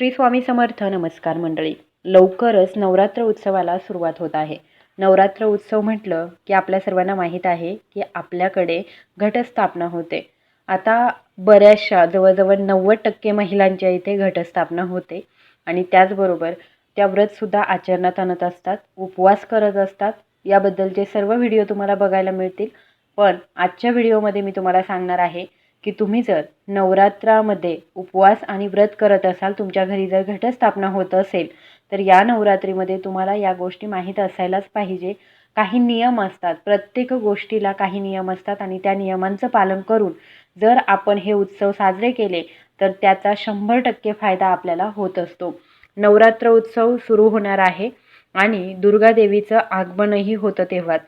श्री स्वामी समर्थ नमस्कार मंडळी. लवकरच नवरात्र उत्सवाला सुरुवात होत आहे. नवरात्र उत्सव म्हटलं की आपल्या सर्वांना माहीत आहे की आपल्याकडे घटस्थापना होते. आता बऱ्याचशा जवळजवळ नव्वद टक्के महिलांच्या इथे घटस्थापना होते आणि त्याचबरोबर त्या व्रतसुद्धा आचरणात आणत असतात उपवास करत असतात. याबद्दलचे सर्व व्हिडिओ तुम्हाला बघायला मिळतील. पण आजच्या व्हिडिओमध्ये मी तुम्हाला सांगणार आहे की तुम्ही जर नवरात्रामध्ये उपवास आणि व्रत करत असाल तुमच्या घरी जर घटस्थापना होत असेल तर या नवरात्रीमध्ये तुम्हाला या गोष्टी माहीत असायलाच पाहिजे. काही नियम असतात प्रत्येक गोष्टीला काही नियम असतात आणि त्या नियमांचं पालन करून जर आपण हे उत्सव साजरे केले तर त्याचा शंभर टक्के फायदा आपल्याला होत असतो. नवरात्र उत्सव सुरू होणार आहे आणि दुर्गादेवीचं आगमनही होतं तेव्हाच.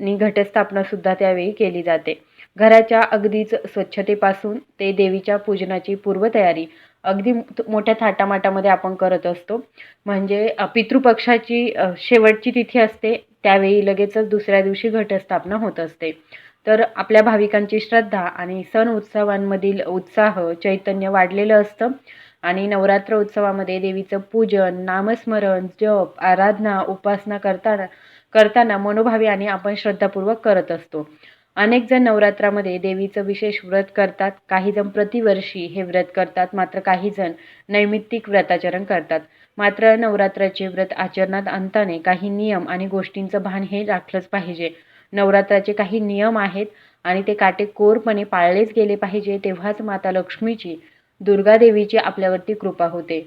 आणि घटस्थापनासुद्धा त्यावेळी केली जाते. घराच्या अगदीच स्वच्छतेपासून ते देवीच्या पूजनाची पूर्वतयारी अगदी मोठ्या थाटामाटामध्ये आपण करत असतो. म्हणजे पितृपक्षाची शेवटची तिथी असते त्यावेळी लगेचच दुसऱ्या दिवशी घटस्थापना होत असते. तर आपल्या भाविकांची श्रद्धा आणि सण उत्सवांमधील उत्साह चैतन्य वाढलेलं असतं आणि नवरात्र उत्सवामध्ये देवीचं पूजन नामस्मरण जप आराधना उपासना करताना करताना मनोभावी आणि आपण श्रद्धापूर्वक करत असतो. अनेक जण नवरात्रामध्ये देवीचं विशेष व्रत करतात. काही जण प्रतिवर्षी हे व्रत करतात. मात्र काही जण नैमित्तिक व्रताचरण करतात. मात्र नवरात्राचे व्रत आचरणात आणताना काही नियम आणि गोष्टींचं भान हे राखलंच पाहिजे. नवरात्राचे काही नियम आहेत आणि ते काटेकोरपणे पाळलेच गेले पाहिजे तेव्हाच माता लक्ष्मीची दुर्गादेवीची आपल्यावरती कृपा होते.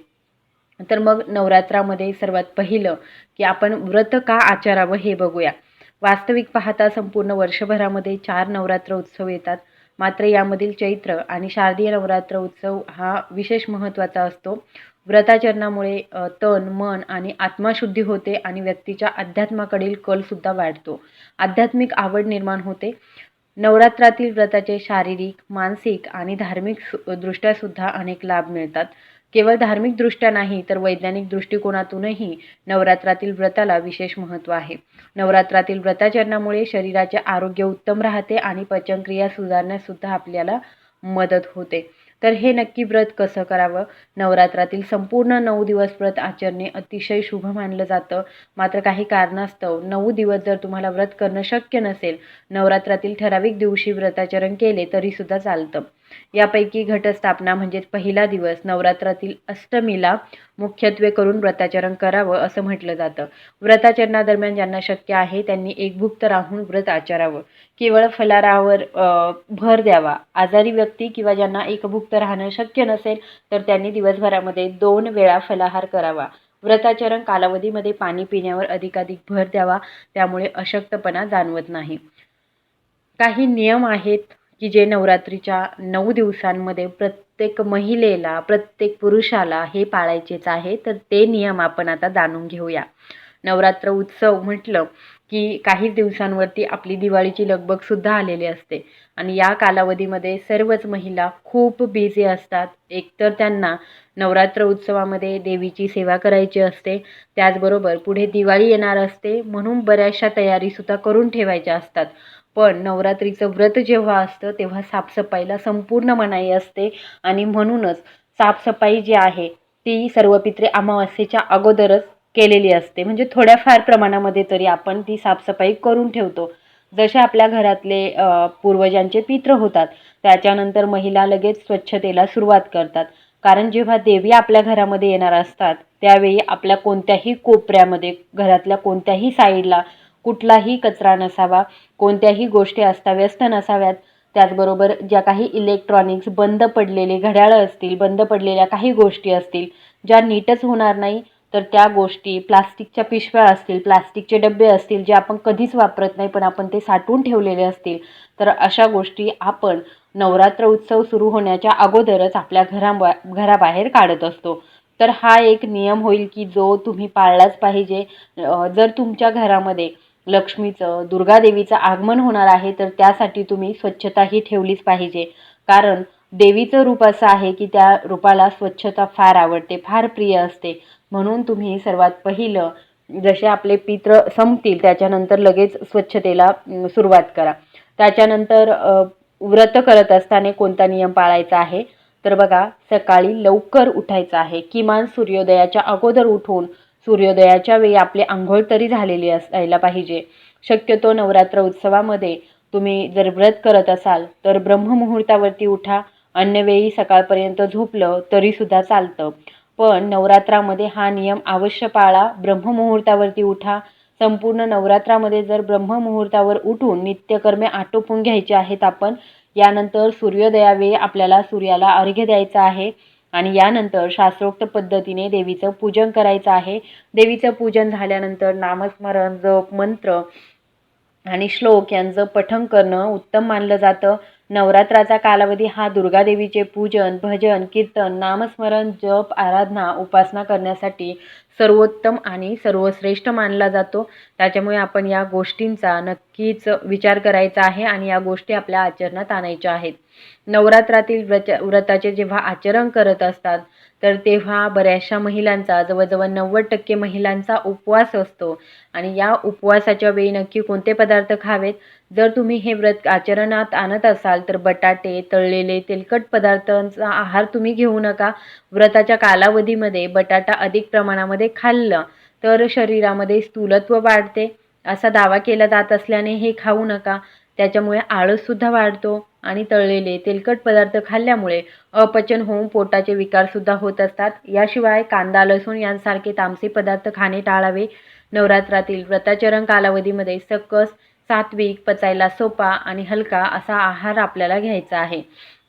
तर मग नवरात्रामध्ये सर्वात पहिलं की आपण व्रत का आचारावं हे बघूया. वास्तविक पाहता संपूर्ण वर्षभरामध्ये चार नवरात्र उत्सव येतात. मात्र यामधील चैत्र आणि शारदीय नवरात्र उत्सव हा विशेष महत्त्वाचा असतो. व्रताचरणामुळे तन मन आणि आत्माशुद्धी होते आणि व्यक्तीच्या अध्यात्माकडील कलसुद्धा वाढतो. आध्यात्मिक आवड निर्माण होते. नवरात्रातील व्रताचे शारीरिक मानसिक आणि धार्मिक सु दृष्ट्यासुद्धा अनेक लाभ मिळतात. केवळ धार्मिकदृष्ट्या नाही तर वैज्ञानिक दृष्टिकोनातूनही नवरात्रातील व्रताला विशेष महत्त्व आहे. नवरात्रातील व्रताचरणामुळे शरीराचे आरोग्य उत्तम राहते आणि पचनक्रिया सुधारण्यासुद्धा आपल्याला मदत होते. तर हे नक्की व्रत कसं करावं? नवरात्रातील संपूर्ण नऊ दिवस व्रत आचरणे अतिशय शुभ मानलं जातं. मात्र काही कारणास्तव नऊ दिवस जर तुम्हाला व्रत करणं शक्य नसेल नवरात्रातील ठराविक दिवशी व्रताचरण केले तरीसुद्धा चालतं. यापैकी घटस्थापना म्हणजेच पहिला दिवस नवरात्रातील अष्टमीला मुख्यत्वे करून व्रताचरण करावं असं म्हटलं जातं. व्रताचरणादरम्यान ज्यांना शक्य आहे त्यांनी एकभुक्त राहून व्रत आचरावं. केवळ फलारावर भर द्यावा. आजारी व्यक्ती किंवा ज्यांना एकभुक्त राहणं शक्य नसेल तर त्यांनी दिवसभरामध्ये दोन वेळा फलाहार करावा. व्रताचरण कालावधीमध्ये पाणी पिण्यावर अधिकाधिक भर द्यावा. त्यामुळे अशक्तपणा जाणवत नाही. काही नियम आहेत. की जे नवरात्रीच्या नऊ दिवसांमध्ये प्रत्येक महिलेला प्रत्येक पुरुषाला हे पाळायचेच आहे तर ते नियम आपण आता जाणून घेऊया. नवरात्र उत्सव म्हटलं की काही दिवसांवरती आपली दिवाळीची लगबगसुद्धा आलेली असते. आणि या कालावधीमध्ये सर्वच महिला खूप बिझी असतात. एकतर त्यांना नवरात्र उत्सवामध्ये देवीची सेवा करायची असते त्याचबरोबर पुढे दिवाळी येणार असते म्हणून बऱ्याचशा तयारीसुद्धा करून ठेवायच्या असतात. पण नवरात्रीचं व्रत जेव्हा असतं तेव्हा साफसफाईला संपूर्ण मनाई असते. आणि म्हणूनच साफसफाई जी आहे ती सर्व पित्रे अमावस्येच्या अगोदरच केलेली असते. म्हणजे थोड्याफार प्रमाणामध्ये तरी आपण ती साफसफाई करून ठेवतो. जसे आपल्या घरातले पूर्वजांचे पित्र होतात त्याच्यानंतर महिला लगेच स्वच्छतेला सुरुवात करतात. कारण जेव्हा देवी आपल्या घरामध्ये येणार असतात त्यावेळी आपल्या कोणत्याही कोपऱ्यामध्ये घरातल्या कोणत्याही साईडला कुठलाही कचरा नसावा कोणत्याही गोष्टी अस्ताव्यस्त नसाव्यात. त्याचबरोबर ज्या काही इलेक्ट्रॉनिक्स बंद पडलेले घड्याळं असतील बंद पडलेल्या काही गोष्टी असतील ज्या नीटच होणार नाही तर त्या गोष्टी प्लास्टिकच्या पिशव्या असतील प्लास्टिकचे डबे असतील जे आपण कधीच वापरत नाही पण आपण ते साठवून ठेवलेले असतील तर अशा गोष्टी आपण नवरात्र उत्सव सुरू होण्याच्या अगोदरच आपल्या घराबा घराबाहेर काढत असतो. तर हा एक नियम होईल की जो तुम्ही पाळलाच पाहिजे. जर तुमच्या घरामध्ये लक्ष्मीचं दुर्गादेवीचं आगमन होणार आहे तर त्यासाठी तुम्ही स्वच्छताही ठेवलीच पाहिजे. कारण देवीचं रूप असं आहे की त्या रूपाला स्वच्छता फार आवडते फार प्रिय असते. म्हणून तुम्ही सर्वात पहिलं जसे आपले पित्र संपतील त्याच्यानंतर लगेच स्वच्छतेला सुरुवात करा. त्याच्यानंतर व्रत करत असताना कोणता नियम पाळायचा आहे? तर बघा सकाळी लवकर उठायचं आहे. किमान सूर्योदयाच्या अगोदर उठून सूर्योदयाच्या वेळी आपली आंघोळ तरी झालेली असायला पाहिजे. शक्यतो नवरात्र उत्सवामध्ये तुम्ही जर व्रत करत असाल तर ब्रह्ममुहूर्तावरती उठा. अन्यवेळी सकाळपर्यंत झोपलं तरीसुद्धा चालतं. पण नवरात्रामध्ये हा नियम अवश्य पाळा. ब्रह्ममुहूर्तावरती उठा. संपूर्ण नवरात्रामध्ये जर ब्रह्ममुहूर्तावर उठून नित्यकर्मे आटोपून घ्यायचे आहेत आपण यानंतर सूर्योदयावेळी आपल्याला सूर्याला अर्घ्य द्यायचा आहे. आणि यानंतर शास्त्रोक्त पद्धतीने देवीचं पूजन करायचं आहे. देवीचं पूजन झाल्यानंतर नामस्मरण जप मंत्र आणि श्लोक यांचं पठण करणं उत्तम मानलं जातं. नवरात्राचा कालावधी हा दुर्गादेवीचे पूजन भजन कीर्तन नामस्मरण जप आराधना उपासना करण्यासाठी सर्वोत्तम आणि सर्वश्रेष्ठ मानला जातो. त्याच्यामुळे आपण या गोष्टींचा नक्कीच विचार करायचा आहे आणि या गोष्टी आपल्या आचरणात आणायच्या आहेत. नवरात्रातील व्रत व्रताचे जेव्हा आचरण करत असतात तर तेव्हा बऱ्याचशा महिलांचा जवळजवळ नव्वद टक्के महिलांचा उपवास असतो. आणि या उपवासाच्या वेळी नक्की कोणते पदार्थ खावेत? जर तुम्ही हे व्रत आचरणात आणत असाल तर बटाटे तळलेले तेलकट पदार्थांचा आहार तुम्ही घेऊ नका. व्रताच्या कालावधीमध्ये बटाटा अधिक प्रमाणामध्ये खाल्लं तर शरीरामध्ये स्थूलत्व वाढते. असा दावा केला जात असल्याने हे खाऊ नका. त्याच्यामुळे आळससुद्धा वाढतो आणि तळलेले तेलकट पदार्थ खाल्ल्यामुळे अपचन होऊन पोटाचे विकारसुद्धा होत असतात. याशिवाय कांदा लसूण यांसारखे तामसी पदार्थ खाणे टाळावे. नवरात्रातील व्रताचरण कालावधीमध्ये सकस सात्विक पचायला सोपा आणि हलका असा आहार आपल्याला घ्यायचा आहे.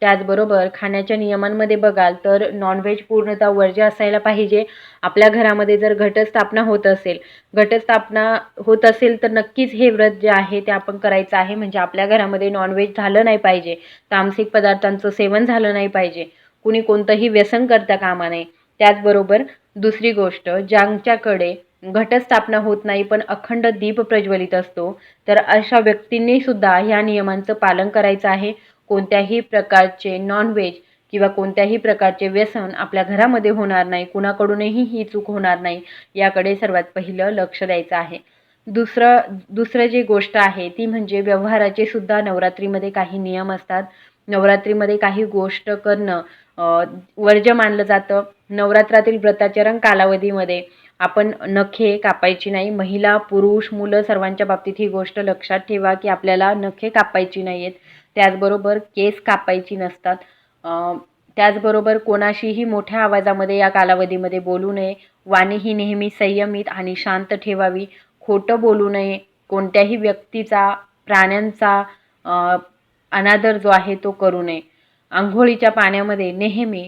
त्याचबरोबर खाण्याच्या नियमांमध्ये बघाल तर नॉनव्हेज पूर्णतः वर्ज्य असायला पाहिजे. आपल्या घरामध्ये जर घटस्थापना होत असेल घटस्थापना होत असेल तर नक्कीच हे व्रत जे आहे ते आपण करायचं आहे. म्हणजे आपल्या घरामध्ये नॉनव्हेज झालं नाही पाहिजे. तामसिक पदार्थांचं सेवन झालं नाही पाहिजे. कुणी कोणतंही व्यसन करता कामा नये. त्याचबरोबर दुसरी गोष्ट ज्यांच्याकडे घटस्थापना होत नाही पण अखंड दीप प्रज्वलित असतो तर अशा व्यक्तींनी सुद्धा ह्या नियमांचं पालन करायचं आहे. कोणत्याही प्रकारचे नॉनव्हेज किंवा कोणत्याही प्रकारचे व्यसन आपल्या घरामध्ये होणार नाही कुणाकडूनही ही चूक होणार नाही याकडे सर्वात पहिलं लक्ष द्यायचं आहे. दुसरं दुसरं जी गोष्ट आहे ती म्हणजे व्यवहाराचे सुद्धा नवरात्रीमध्ये काही नियम असतात. नवरात्रीमध्ये काही गोष्ट करणं वर्ज्य मानलं जातं. नवरात्रातील व्रताचरण कालावधीमध्ये आपण नखे कापायची नाही. महिला पुरुष मुलं सर्वांच्या बाबतीत ही गोष्ट लक्षात ठेवा की आपल्याला नखे कापायची नाही आहेत त्याचबरोबर केस कापायची नसतात. त्याचबरोबर कोणाशीही मोठ्या आवाजामध्ये या कालावधीमध्ये बोलू नये. वाणी ही नेहमी संयमित आणि शांत ठेवावी. खोटं बोलू नये. कोणत्याही व्यक्तीचा प्राण्यांचा अनादर जो आहे तो करू नये. आंघोळीच्या पाण्यामध्ये नेहमी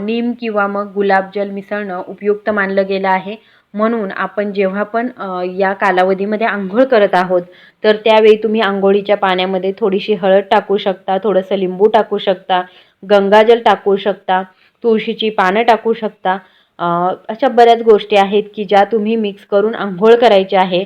नीम किंवा मग गुलाबजल मिसळणं उपयुक्त मानलं गेलं आहे. म्हणून आपण जेव्हा पण या कालावधीमध्ये आंघोळ करत आहोत तर त्यावेळी तुम्ही आंघोळीच्या पाण्यामध्ये थोडीशी हळद टाकू शकता थोडंसं लिंबू टाकू शकता गंगाजल टाकू शकता तुळशीची पानं टाकू शकता. अशा बऱ्याच गोष्टी आहेत की ज्या तुम्ही मिक्स करून आंघोळ करायची आहे.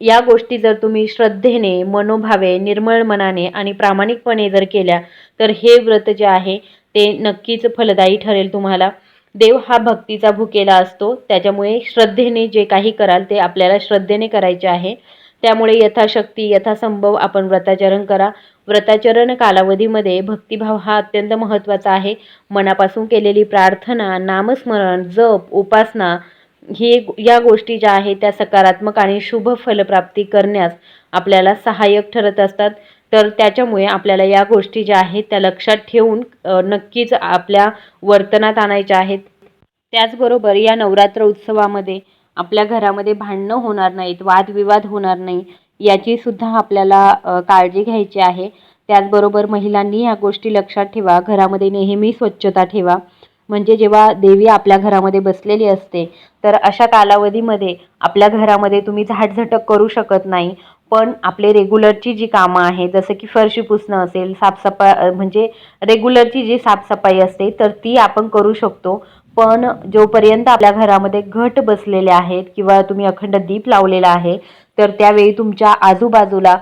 या गोष्टी जर तुम्ही श्रद्धेने मनोभावे निर्मळ मनाने आणि प्रामाणिकपणे जर केल्या तर हे व्रत जे आहे ते नक्कीच फलदायी ठरेल तुम्हाला. देव हा भक्तीचा भुकेला असतो. त्याच्यामुळे श्रद्धेने जे काही कराल ते आपल्याला श्रद्धेने करायचे आहे. त्यामुळे यथाशक्ती यथासंभव आपण व्रताचरण करा. व्रताचरण कालावधीमध्ये भक्तिभाव हा अत्यंत महत्त्वाचा आहे. मनापासून केलेली प्रार्थना नामस्मरण जप उपासना हे या गोष्टी ज्या आहेत त्या सकारात्मक आणि शुभ फलप्राप्ती करण्यास आपल्याला सहाय्यक ठरत असतात. तर त्याच्यामुळे आपल्याला या गोष्टी ज्या आहेत त्या लक्षात ठेवून नक्कीच आपल्या वर्तनात आणायच्या आहेत. त्याचबरोबर या नवरात्र उत्सवामध्ये आपल्या घरामध्ये भांडणं होणार नाहीत वादविवाद होणार नाही याची सुद्धा आपल्याला काळजी घ्यायची आहे. त्याचबरोबर महिलांनी या गोष्टी लक्षात ठेवा घरामध्ये नेहमी स्वच्छता ठेवा. म्हणजे जेव्हा देवी आपल्या घरामध्ये बसलेली असते तर अशा कालावधीमध्ये आपल्या घरामध्ये तुम्ही झाटझटक करू शकत नाही. पण आपले रेग्युलरची जी कामं आहे जसं की फरशी पुसणं असेल साफसफाई म्हणजे रेग्युलरची जी साफसफाई असते तर ती आपण करू शकतो. पण जोपर्यंत आपल्या घरामध्ये घट बसलेले आहेत किंवा तुम्ही अखंड दीप लावलेला आहे तर त्यावेळी तुमच्या आजूबाजूला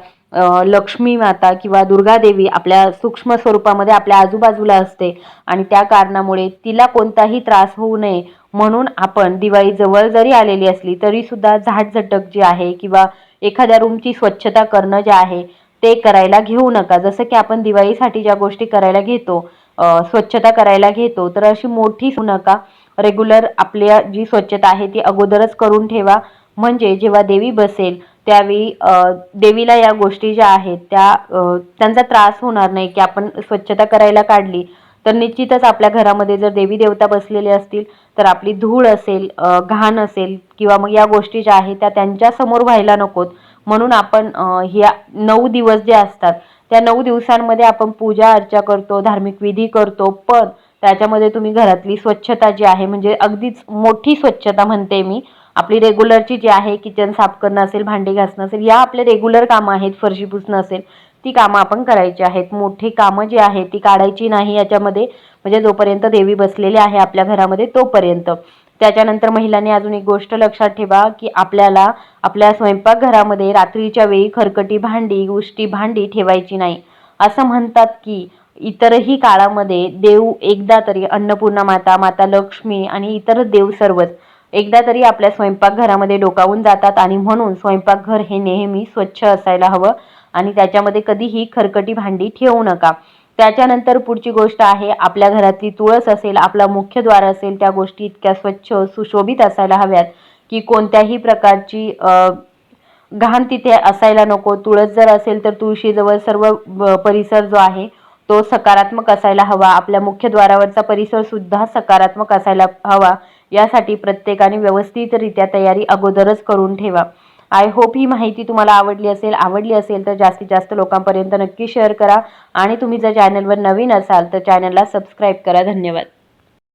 लक्ष्मी माता किंवा दुर्गादेवी आपल्या सूक्ष्म स्वरूपामध्ये आपल्या आजूबाजूला असते आणि त्या कारणामुळे तिला कोणताही त्रास होऊ नये म्हणून आपण दिवाळी जवळ जरी आलेली असली तरी सुद्धा झाडझटक जी आहे किंवा एखाद्या रूमची स्वच्छता करणं जे आहे ते करायला घेऊ नका. जसं की आपण दिवाळीसाठी ज्या गोष्टी करायला घेतो स्वच्छता करायला घेतो तर अशी मोठी होऊ नका. रेग्युलर आपल्या जी स्वच्छता आहे ती अगोदरच करून ठेवा. म्हणजे जेव्हा देवी बसेल त्यावेळी देवीला या गोष्टी ज्या आहेत त्या त्यांचा त्रास होणार नाही की आपण स्वच्छता करायला काढली. तर निश्चितच आपल्या घरामध्ये जर देवी देवता बसलेले असतील तर आपली धूळ असेल घाण असेल किंवा मग या गोष्टी ज्या आहेत त्या त्यांच्यासमोर व्हायला नकोत. म्हणून आपण ह्या नऊ दिवस जे असतात त्या नऊ दिवसांमध्ये आपण पूजा अर्चा करतो धार्मिक विधी करतो पण त्याच्यामध्ये तुम्ही घरातली स्वच्छता जी आहे म्हणजे अगदीच मोठी स्वच्छता म्हणते मी आपली रेग्युलरची जी आहे किचन साफ करणं असेल भांडी घासणं असेल या आपले रेग्युलर कामं आहेत फरशी पुसणं असेल ती कामं आपण करायची आहेत. मोठी कामं जी आहेत ती काढायची नाही याच्यामध्ये. म्हणजे जोपर्यंत देवी बसलेली आहे आपल्या घरामध्ये तोपर्यंत. त्याच्यानंतर महिलांनी अजून एक गोष्ट लक्षात ठेवा की आपल्याला आपल्या स्वयंपाकघरामध्ये रात्रीच्या वेळी खरकटी भांडी उष्टी भांडी ठेवायची नाही. असं म्हणतात की इतरही काळामध्ये देव एकदा तरी अन्नपूर्णा माता माता लक्ष्मी आणि इतर देव सर्वच एकदा तरी आपल्या स्वयंपाकघरामध्ये डोकावून जातात आणि म्हणून स्वयंपाकघर हे नेहमी स्वच्छ असायला हवं. आणि त्याच्यामध्ये कधीही खरकटी भांडी ठेवू नका. त्याच्यानंतर पुढची गोष्ट आहे आपल्या घरातली तुळस असेल आपला मुख्य द्वार असेल त्या गोष्टी इतक्या स्वच्छ सुशोभित असायला हव्यात की कोणत्याही प्रकारची घाण तिथे असायला नको. तुळस जर असेल तर तुळशीजवळ सर्व परिसर जो आहे तो सकारात्मक असायला हवा. आपल्या मुख्य द्वारावरचा परिसर सुद्धा सकारात्मक असायला हवा. यासाठी प्रत्येकाने व्यवस्थितरित्या तयारी अगोदरच करून ठेवा. आय होप ही माहिती तुम्हाला आवडली असेल आवडली असेल तर जास्तीत जास्त लोकांपर्यंत नक्की शेअर करा. आणि तुम्ही जर चॅनलवर नवीन असाल तर चॅनलला सबस्क्राईब करा. धन्यवाद.